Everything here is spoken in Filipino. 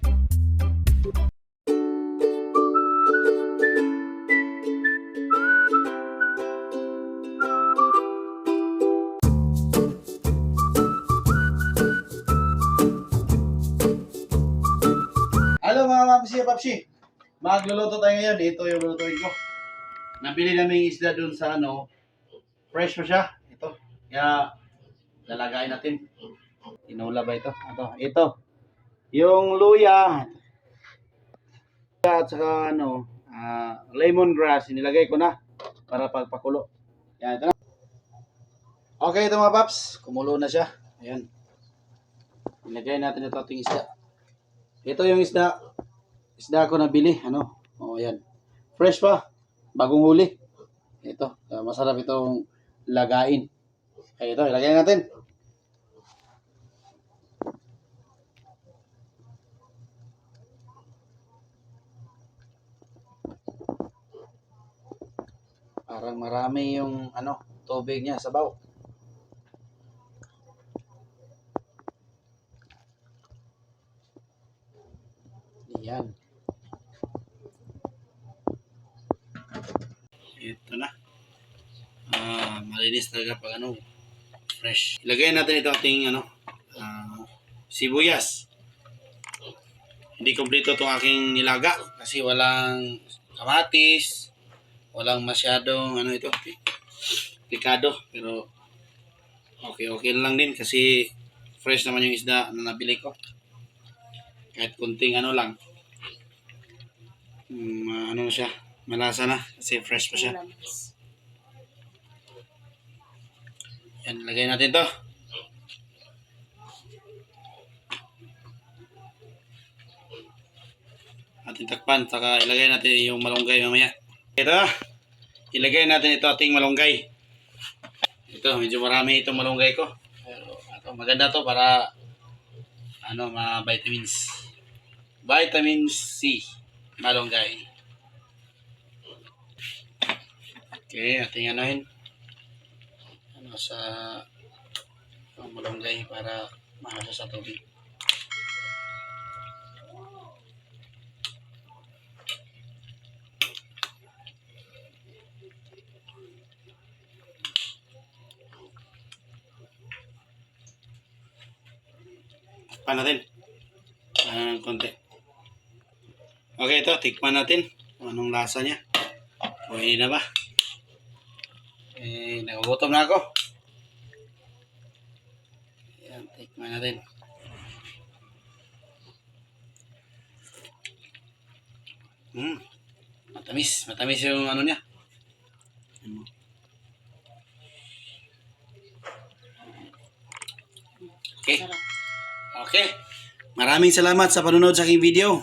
Hello mga mamsi at papsi. Magluluto tayo ngayon. Ito yung lutuin ko. Nabili namin isda dun sa ano. Fresh pa siya. Ito. Kaya lalagayin natin. Inula ba ito? Ito. Ito. Yung luya. At saka ano, ah, lemongrass. Inilagay ko na para pagpakulo. Yan, ito na. Okay, ito mga paps. Kumulo na siya. Ayan. Ilagay natin ito ating isda. Ito yung isda. Isda ko nabili. Ano? O, ayan. Fresh pa. Bagong huli. Ito. Ah, masarap itong lagain. Kaya ito, ilagay natin. Parang marami yung ano, tubig niya, sabaw. Yan. Ito na. Ah, malinis talaga pag ano, fresh. Ilagay natin ito ating ano, ah, sibuyas. Hindi kompleto itong aking nilaga kasi walang kamatis, walang masyadong ano ito, pikado. Pero okay, okay lang din kasi fresh naman yung isda na nabili ko. Kahit kunting ano lang. Mm, ano na siya, malasa na kasi fresh pa siya. Yan, lagay natin to. Ating takpan, saka ilagay natin yung malunggay mamaya. Ito, ilagay natin ito ating malunggay. Ito, medyo marami itong malunggay ko. Pero, ito, maganda to para ano, mga vitamins. Vitamin C, malunggay. Okay, ating anuhin ano sa malunggay para mahasa sa tubig. Tikman natin. Ah, konti. Okay, ito. Tikman natin. Anong lasa niya? Pwede na ba? Eh, nagugutom na ako. Ayan, tikman natin. Hmm. Matamis. Matamis yung ano niya. Okay. Okay. Maraming salamat sa panonood sa aking video.